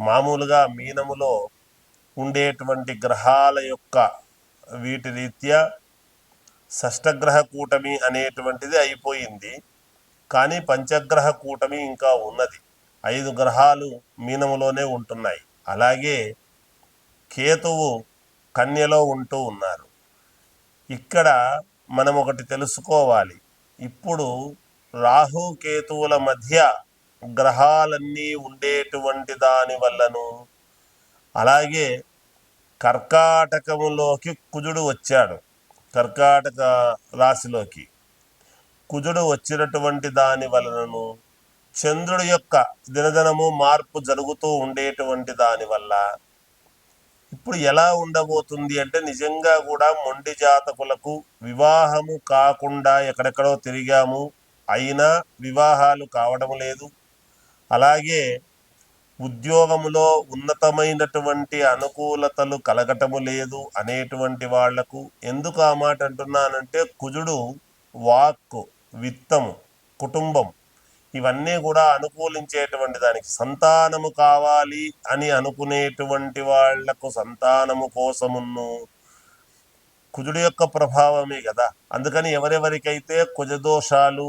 మామూలుగా మీనములో ఉండేటువంటి గ్రహాల యొక్క వీటి రీత్యా షష్టగ్రహ కూటమి అనేటువంటిది అయిపోయింది. కానీ పంచగ్రహ కూటమి ఇంకా ఉన్నది. ఐదు గ్రహాలు మీనములోనే ఉంటున్నాయి. అలాగే కేతువు కన్యలో ఉంటూ ఉన్నారు. ఇక్కడ మనం ఒకటి తెలుసుకోవాలి. ఇప్పుడు రాహు కేతువుల మధ్య గ్రహాలన్నీ ఉండేటువంటి దాని వల్లను అలాగే కర్కాటకములోకి కుజుడు వచ్చాడు కర్కాటక రాశిలోకి. కుజుడు వచ్చినటువంటి దాని వలనను చంద్రుడి యొక్క దినదినము మార్పు జరుగుతూ ఉండేటువంటి దాని వల్ల ఇప్పుడు ఎలా ఉండబోతుంది అంటే నిజంగా కూడా మొండి జాతకులకు వివాహము కాకుండా ఎక్కడెక్కడో తిరిగాము అయినా వివాహాలు కావడం లేదు. అలాగే ఉద్యోగములో ఉన్నతమైనటువంటి అనుకూలతలు కలగటము లేదు అనేటువంటి వాళ్ళకు ఎందుకు ఆ మాట అంటున్నానంటే కుజుడు వాక్కు విత్తము కుటుంబం ఇవన్నీ కూడా అనుకూలించేటువంటి దానికి సంతానము కావాలి అని అనుకునేటువంటి వాళ్ళకు సంతానము కోసమును కుజుడు యొక్క ప్రభావమే కదా. అందుకని ఎవరెవరికైతే కుజదోషాలు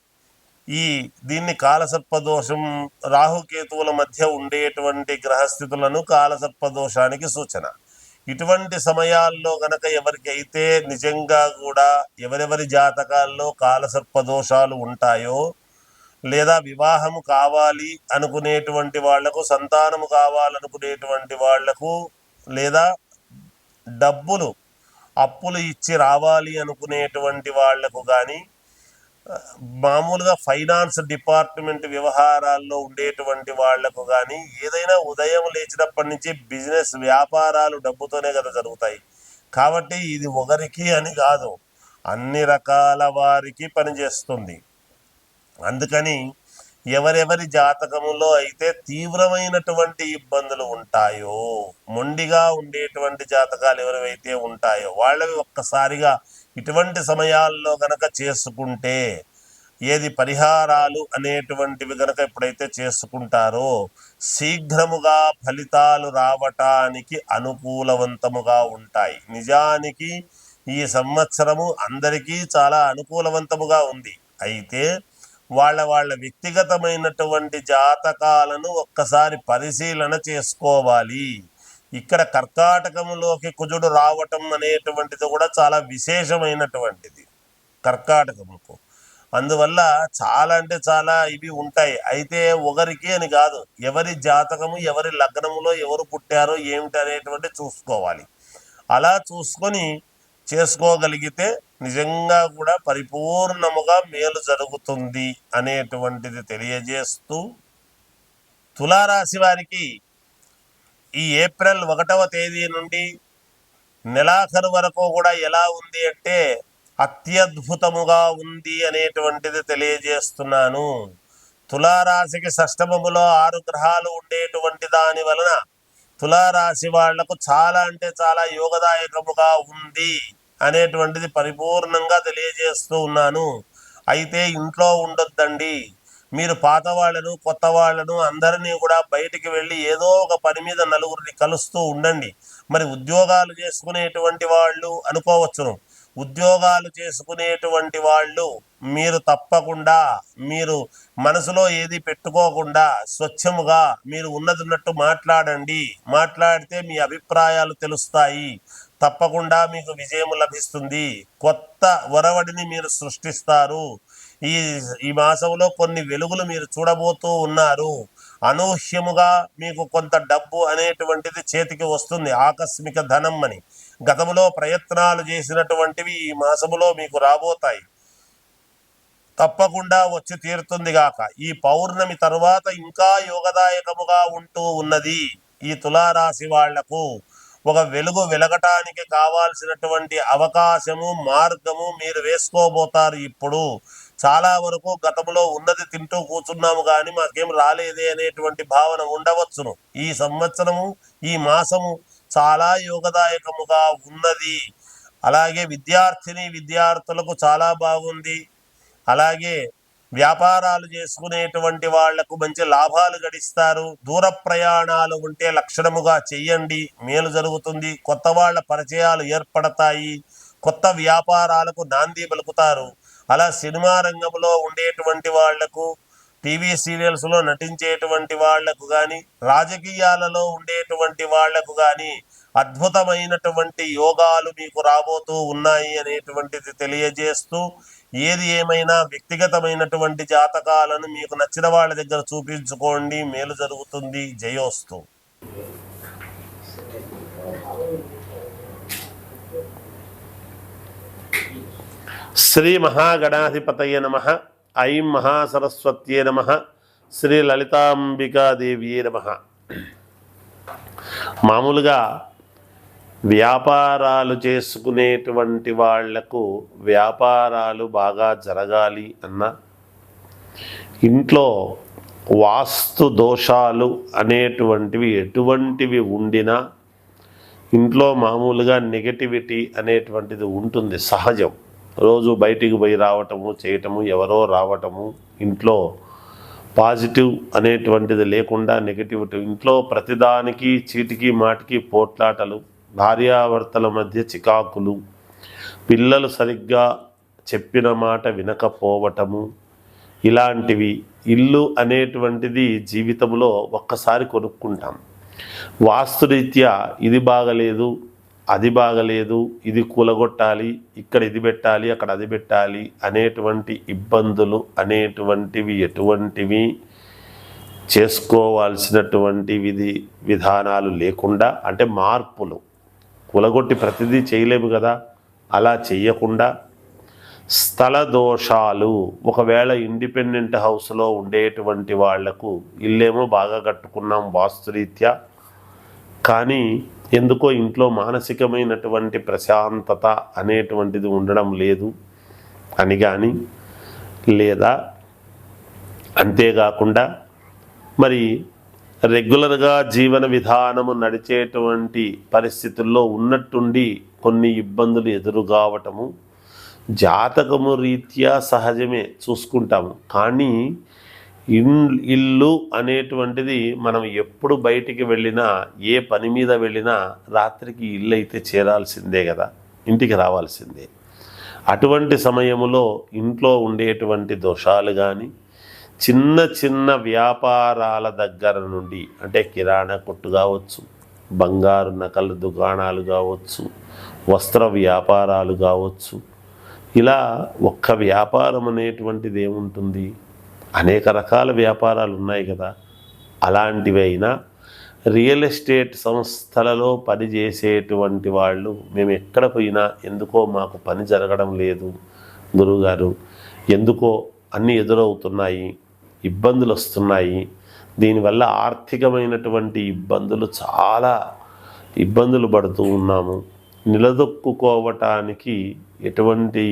ఈ దీన్ని కాలసర్పదోషం రాహుకేతువుల మధ్య ఉండేటువంటి గ్రహస్థితులను కాలసర్పదోషానికి సూచన. ఇటువంటి సమయాల్లో గనక ఎవరికైతే నిజంగా కూడా ఎవరెవరి జాతకాల్లో కాలసర్ప దోషాలు ఉంటాయో లేదా వివాహము కావాలి అనుకునేటువంటి వాళ్ళకు సంతానము కావాలనుకునేటువంటి వాళ్ళకు లేదా డబ్బులు అప్పులు ఇచ్చి రావాలి అనుకునేటువంటి వాళ్ళకు కానీ మామూలుగా ఫైనాన్స్ డిపార్ట్మెంట్ వ్యవహారాల్లో ఉండేటువంటి వాళ్ళకు కానీ ఏదైనా ఉదయం లేచినప్పటి నుంచి బిజినెస్ వ్యాపారాలు డబ్బుతోనే కదా జరుగుతాయి. కాబట్టి ఇది ఒకరికి అని కాదు అన్ని రకాల వారికి పనిచేస్తుంది అందుకని ఎవరెవరి జాతకములో అయితే తీవ్రమైనటువంటి ఇబ్బందులు ఉంటాయో మొండిగా ఉండేటువంటి జాతకాలు ఎవరివైతే ఉంటాయో వాళ్ళవి ఒక్కసారిగా ఇటువంటి సమయాల్లో గనక చేసుకుంటే ఏది పరిహారాలు అనేటువంటివి గనక ఎప్పుడైతే చేసుకుంటారో శీఘ్రముగా ఫలితాలు రావటానికి అనుకూలవంతముగా ఉంటాయి. నిజానికి ఈ సంవత్సరము అందరికీ చాలా అనుకూలవంతముగా ఉంది. అయితే వాళ్ళ వాళ్ళ వ్యక్తిగతమైనటువంటి జాతకాలను ఒక్కసారి పరిశీలన చేసుకోవాలి. ఇక్కడ కర్కాటకంలోకి కుజుడు రావటం అనేటువంటిది కూడా చాలా విశేషమైనటువంటిది కర్కాటకముకు. అందువల్ల చాలా అంటే చాలా ఇవి ఉంటాయి. అయితే ఒకరికి అని కాదు ఎవరి జాతకము ఎవరి లగ్నములో ఎవరు పుట్టారో ఏమిటి అనేటువంటి చూసుకోవాలి. అలా చూసుకొని చేసుకోగలిగితే నిజంగా కూడా పరిపూర్ణముగా మేలు జరుగుతుంది అనేటువంటిది తెలియజేస్తూ తులారాశి వారికి ఈ ఏప్రిల్ ఒకటవ తేదీ నుండి నెలాఖరు వరకు కూడా ఎలా ఉంది అంటే అత్యద్భుతముగా ఉంది అనేటువంటిది తెలియజేస్తున్నాను. తులారాశికి షష్టమములో ఆరు గ్రహాలు ఉండేటువంటి దాని వలన తులారాశి వాళ్ళకు చాలా అంటే చాలా యోగదాయకముగా ఉంది అనేటువంటిది పరిపూర్ణంగా తెలియజేస్తూ ఉన్నాను. అయితే ఇంట్లో ఉండొద్దండి. మీరు పాత వాళ్ళను కొత్త వాళ్ళను అందరినీ కూడా బయటికి వెళ్ళి ఏదో ఒక పని మీద నలుగురిని కలుస్తూ ఉండండి. మరి ఉద్యోగాలు చేసుకునేటువంటి వాళ్ళు అనుకోవచ్చును. ఉద్యోగాలు చేసుకునేటువంటి వాళ్ళు మీరు తప్పకుండా మీరు మనసులో ఏది పెట్టుకోకుండా స్వచ్ఛముగా మీరు ఉన్నదిన్నట్టు మాట్లాడండి. మాట్లాడితే మీ అభిప్రాయాలు తెలుస్తాయి. తప్పకుండా మీకు విజయం లభిస్తుంది. కొత్త కొత్త ఒరవడిని మీరు సృష్టిస్తారు. ఈ ఈ మాసంలో కొన్ని వెలుగులు మీరు చూడబోతూ ఉన్నారు. అనూహ్యముగా మీకు కొంత డబ్బు అనేటువంటిది చేతికి వస్తుంది. ఆకస్మిక ధనం అని. గతంలో ప్రయత్నాలు చేసినటువంటివి ఈ మాసములో మీకు రాబోతాయి. తప్పకుండా వచ్చి తీరుతుంది గాక. ఈ పౌర్ణమి తరువాత ఇంకా యోగదాయకముగా ఉంటూ ఉన్నది ఈ తులారాశి వాళ్ళకు. ఒక వెలుగు వెలగటానికి కావాల్సినటువంటి అవకాశము మార్గము మీరు వేసుకోబోతారు ఇప్పుడు. చాలా వరకు గతంలో ఉన్నది తింటూ కూర్చున్నాము కానీ మాకేం రాలేదే అనేటువంటి భావన ఉండవచ్చును. ఈ సంవత్సరము ఈ మాసము చాలా యోగదాయకముగా ఉన్నది. అలాగే విద్యార్థిని విద్యార్థులకు చాలా బాగుంది. అలాగే వ్యాపారాలు చేసుకునేటువంటి వాళ్ళకు మంచి లాభాలు గడిస్తారు. దూర ప్రయాణాలు ఉంటే లక్షణముగా చెయ్యండి. మేలు జరుగుతుంది. కొత్త వాళ్ళ పరిచయాలు ఏర్పడతాయి. కొత్త వ్యాపారాలకు నాంది పలుకుతారు. అలా సినిమా రంగంలో ఉండేటువంటి వాళ్ళకు టీవీ సీరియల్స్లో నటించేటువంటి వాళ్ళకు కానీ రాజకీయాలలో ఉండేటువంటి వాళ్ళకు కానీ అద్భుతమైనటువంటి యోగాలు మీకు రాబోతూ ఉన్నాయి అనేటువంటిది తెలియజేస్తూ ఏది ఏమైనా వ్యక్తిగతమైనటువంటి జాతకాలను మీకు నచ్చిన వాళ్ళ దగ్గర చూపించుకోండి. మేలు జరుగుతుంది. జయోస్తు. శ్రీ మహాగణాధిపతయ నమ. ఐం మహాసరస్వత్యే నమ. శ్రీ లలితాంబికాదేవియే నమ. మామూలుగా వ్యాపారాలు చేసుకునేటువంటి వాళ్ళకు వ్యాపారాలు బాగా జరగాలి అన్న ఇంట్లో వాస్తు దోషాలు అనేటువంటివి ఎటువంటివి ఉండినా ఇంట్లో మామూలుగా నెగటివిటీ అనేటువంటిది ఉంటుంది సహజం. రోజు బయటికి పోయి రావటము చేయటము ఎవరో రావటము ఇంట్లో పాజిటివ్ అనేటువంటిది లేకుండా నెగటివిటీ ఇంట్లో ప్రతిదానికి చీటికి మాటికి పోట్లాటలు భార్యాభర్తల మధ్య చికాకులు. పిల్లలు సరిగ్గా చెప్పిన మాట వినకపోవటము. ఇలాంటివి ఇల్లు అనేటువంటిది జీవితంలో ఒక్కసారి కొనుక్కుంటాం. వాస్తురీత్యా ఇది బాగలేదు అది బాగలేదు ఇది కూలగొట్టాలి ఇక్కడ ఇది పెట్టాలి అక్కడ అది పెట్టాలి అనేటువంటి ఇబ్బందులు అనేటువంటివి ఎటువంటివి చేసుకోవాల్సినటువంటి విధి విధానాలు లేకుండా అంటే మార్పులు. కూలగొట్టి ప్రతిదీ చేయలేము కదా అలా చెయ్యకుండా స్థల దోషాలు ఒకవేళ ఇండిపెండెంట్ హౌస్లో ఉండేటువంటి వాళ్ళకు ఇల్లేమో బాగా కట్టుకున్నాం వాస్తురీత్యా. కానీ ఎందుకో ఇంట్లో మానసికమైనటువంటి ప్రశాంతత అనేటువంటిది ఉండడం లేదు అని కానీ లేదా అంతేకాకుండా మరి రెగ్యులర్గా జీవన విధానము నడిచేటువంటి పరిస్థితుల్లో ఉన్నట్టుండి కొన్ని ఇబ్బందులు ఎదురుగావటము జాతకము రీత్యా సహజమే చూసుకుంటాము. కానీ ఇల్లు అనేటువంటిది మనం ఎప్పుడు బయటికి వెళ్ళినా ఏ పని మీద వెళ్ళినా రాత్రికి ఇల్లు అయితే చేరాల్సిందే కదా ఇంటికి రావాల్సిందే. అటువంటి సమయములో ఇంట్లో ఉండేటువంటి దోషాలు కానీ చిన్న చిన్న వ్యాపారాల దగ్గర నుండి అంటే కిరాణా కొట్టు కావచ్చు బంగారు నకల దుకాణాలు కావచ్చు వస్త్ర వ్యాపారాలు కావచ్చు ఇలా ఒక్క వ్యాపారం అనేటువంటిది ఏముంటుంది? అనేక రకాల వ్యాపారాలు ఉన్నాయి కదా. అలాంటివైనా రియల్ ఎస్టేట్ సంస్థలలో పనిచేసేటువంటి వాళ్ళు మేము ఎక్కడ పోయినా ఎందుకో మాకు పని జరగడం లేదు గురువుగారు ఎందుకో అన్నీ ఎదురవుతున్నాయి. ఇబ్బందులు వస్తున్నాయి. దీనివల్ల ఆర్థికమైనటువంటి ఇబ్బందులు చాలా ఇబ్బందులు పడుతూ ఉన్నాము. నిలదొక్కుకోవటానికి ఎటువంటి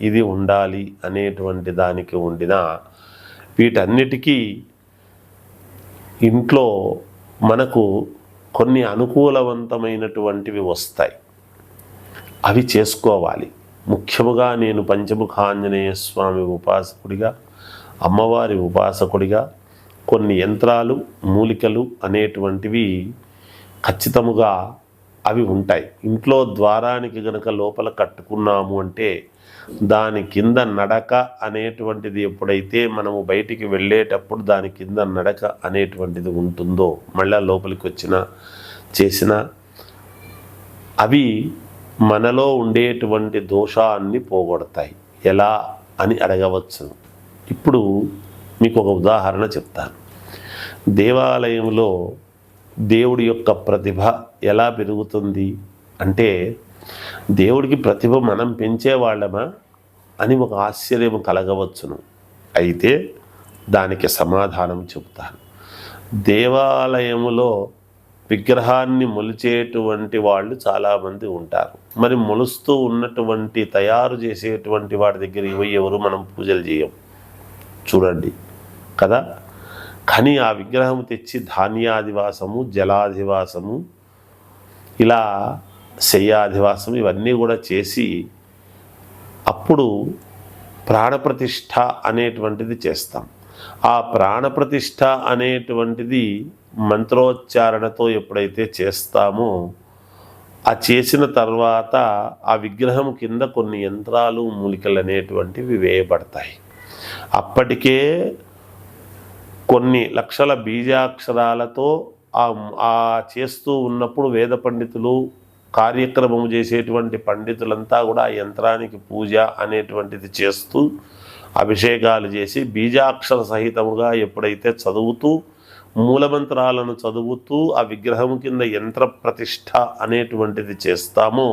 ఇది ఉండాలి అనేటువంటి దానికి ఉండిన వీటన్నిటికీ ఇంట్లో మనకు కొన్ని అనుకూలవంతమైనటువంటివి వస్తాయి. అవి చేసుకోవాలి. ముఖ్యముగా నేను పంచముఖాంజనేయ స్వామి ఉపాసకుడిగా అమ్మవారి ఉపాసకుడిగా కొన్ని యంత్రాలు మూలికలు అనేటువంటివి ఖచ్చితముగా అవి ఉంటాయి. ఇంట్లో ద్వారానికి గనక లోపల కట్టుకున్నాము అంటే దాని కింద నడక అనేటువంటిది ఎప్పుడైతే మనము బయటికి వెళ్ళేటప్పుడు దాని కింద నడక అనేటువంటిది ఉంటుందో మళ్ళా లోపలికి వచ్చిన చేసిన అవి మనలో ఉండేటువంటి దోషాన్ని పోగొడతాయి. ఎలా అని అడగవచ్చు? ఇప్పుడు మీకు ఒక ఉదాహరణ చెప్తాను. దేవాలయంలో దేవుడి యొక్క ప్రతిభ ఎలా పెరుగుతుంది? అంటే దేవుడికి ప్రతిభ మనం పెంచేవాళ్ళమా అని ఒక ఆశ్చర్యం కలగవచ్చును. అయితే దానికి సమాధానం చెబుతాను దేవాలయములో విగ్రహాన్ని మొలిచేటువంటి వాళ్ళు చాలామంది ఉంటారు. మరి మొలుస్తూ ఉన్నటువంటి తయారు చేసేటువంటి వాడి దగ్గర పోయి ఎవరు మనం పూజలు చేయం? చూడండి. కదా? కానీ ఆ విగ్రహం తెచ్చి ధాన్యాధివాసము జలాధివాసము ఇలా శయ్యాధివాసం ఇవన్నీ కూడా చేసి అప్పుడు ప్రాణప్రతిష్ఠ అనేటువంటిది చేస్తాం. ఆ ప్రాణప్రతిష్ఠ అనేటువంటిది మంత్రోచ్చారణతో ఎప్పుడైతే చేస్తామో ఆ చేసిన తర్వాత ఆ విగ్రహం కింద కొన్ని యంత్రాలు మూలికలు అనేటువంటివి వేయబడతాయి. అప్పటికే కొన్ని లక్షల బీజాక్షరాలతో ఆ చేస్తూ ఉన్నప్పుడు వేద పండితులు కార్యక్రమం చేసేటువంటి పండితులంతా కూడా ఆ యంత్రానికి పూజ అనేటువంటిది చేస్తూ అభిషేకాలు చేసి బీజాక్షర సహితముగా ఎప్పుడైతే చదువుతూ మూలమంత్రాలను చదువుతూ ఆ విగ్రహం కింద యంత్ర ప్రతిష్ఠ అనేటువంటిది చేస్తామో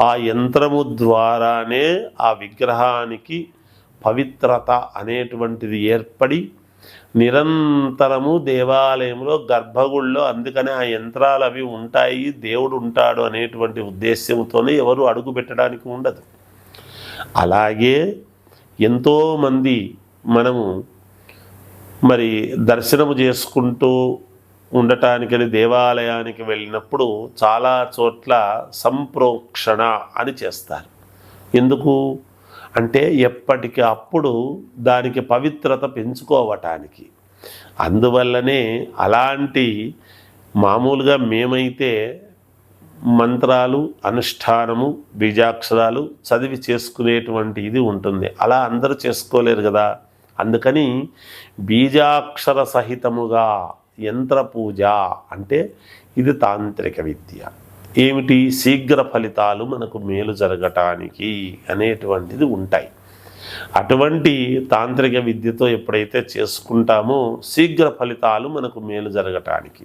ఆ యంత్రము ద్వారానే ఆ విగ్రహానికి పవిత్రత అనేటువంటిది ఏర్పడి నిరంతరము దేవాలయంలో గర్భగుళ్ళో అందుకనే ఆ యంత్రాలు అవి ఉంటాయి దేవుడు ఉంటాడు అనేటువంటి ఉద్దేశ్యంతోనే ఎవరు అడుగు పెట్టడానికి ఉండదు. అలాగే ఎంతోమంది మనము మరి దర్శనము చేసుకుంటూ ఉండటానికని దేవాలయానికి వెళ్ళినప్పుడు చాలా చోట్ల సంప్రోక్షణ అని చేస్తారు. ఎందుకు? అంటే ఎప్పటికి అప్పుడు దానికి పవిత్రత పెంచుకోవటానికి. అందువల్లనే అలాంటి మామూలుగా మేమైతే మంత్రాలు అనుష్ఠానము బీజాక్షరాలు చదివి చేసుకునేటువంటి ఇది ఉంటుంది. అలా అందరూ చేసుకోలేరు కదా. అందుకని బీజాక్షర సహితముగా యంత్ర పూజ అంటే ఇది తాంత్రిక విద్య. ఏమిటి? శీఘ్ర ఫలితాలు మనకు మేలు జరగటానికి అనేటువంటిది ఉంటాయి. అటువంటి తాంత్రిక విద్యతో ఎప్పుడైతే చేసుకుంటామో శీఘ్ర ఫలితాలు మనకు మేలు జరగటానికి.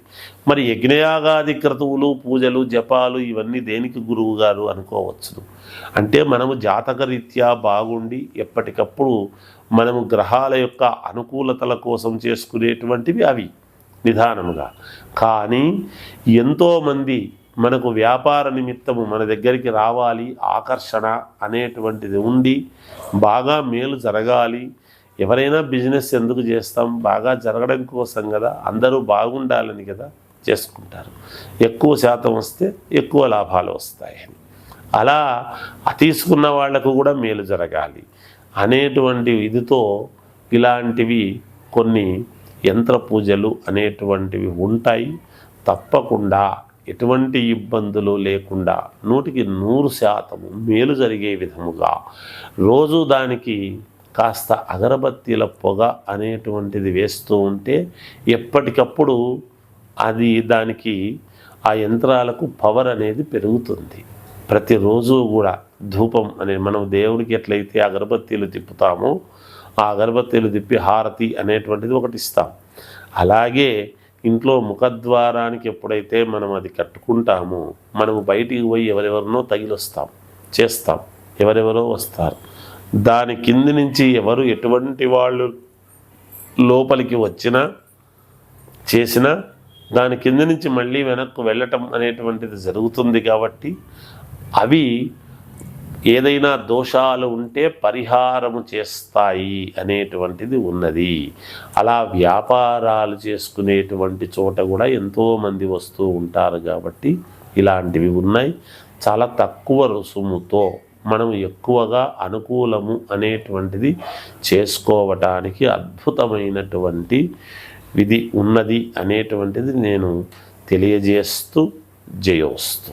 మరి యజ్ఞయాగాది క్రతువులు పూజలు జపాలు ఇవన్నీ దేనికి గురువు గారు అనుకోవచ్చు? అంటే మనము జాతకరీత్యా బాగుండి ఎప్పటికప్పుడు మనము గ్రహాల యొక్క అనుకూలతల కోసం చేసుకునేటువంటివి అవి నిదానముగా కానీ ఎంతోమంది మనకు వ్యాపార నిమిత్తము మన దగ్గరికి రావాలి ఆకర్షణ అనేటువంటిది ఉండి బాగా మేలు జరగాలి. ఎవరైనా బిజినెస్ ఎందుకు చేస్తాం? బాగా జరగడం కోసం కదా అందరూ బాగుండాలని కదా చేసుకుంటారు. ఎక్కువ శాతం వస్తే ఎక్కువ లాభాలు వస్తాయని అలా తీసుకున్న వాళ్ళకు కూడా మేలు జరగాలి అనేటువంటి ఇదితో ఇలాంటివి కొన్ని యంత్ర పూజలు అనేటువంటివి ఉంటాయి. తప్పకుండా ఎటువంటి ఇబ్బందులు లేకుండా నూటికి నూరు శాతము మేలు జరిగే విధముగా రోజు దానికి కాస్త అగరబత్తీల పొగ అనేటువంటిది వేస్తూ ఉంటే ఎప్పటికప్పుడు అది దానికి ఆ యంత్రాలకు పవర్ అనేది పెరుగుతుంది. ప్రతిరోజు కూడా ధూపం అనే మనం దేవుడికి ఎట్లయితే అగరబత్తీలు తిప్పుతామో ఆ అగరబత్తీలు తిప్పి హారతి అనేటువంటిది ఒకటి ఇస్తాం. అలాగే ఇంట్లో ముఖద్వారానికి ఎప్పుడైతే మనం అది కట్టుకుంటామో మనము బయటికి పోయి ఎవరెవరినో తగిలొస్తాం చేస్తాం ఎవరెవరో వస్తారు. దాని కింది నుంచి ఎవరు ఎటువంటి వాళ్ళు లోపలికి వచ్చినా చేసినా దాని కింద నుంచి మళ్ళీ వెనక్కు వెళ్ళటం అనేటువంటిది జరుగుతుంది కాబట్టి అవి ఏదైనా దోషాలు ఉంటే పరిహారము చేస్తాయి అనేటువంటిది ఉన్నది. అలా వ్యాపారాలు చేసుకునేటువంటి చోట కూడా ఎంతోమంది వస్తూ ఉంటారు కాబట్టి ఇలాంటివి ఉన్నాయి. చాలా తక్కువ రుసుముతో మనం ఎక్కువగా అనుకూలము అనేటువంటిది చేసుకోవటానికి అద్భుతమైనటువంటి విధి ఉన్నది అనేటువంటిది నేను తెలియజేస్తూ జయోస్తూ.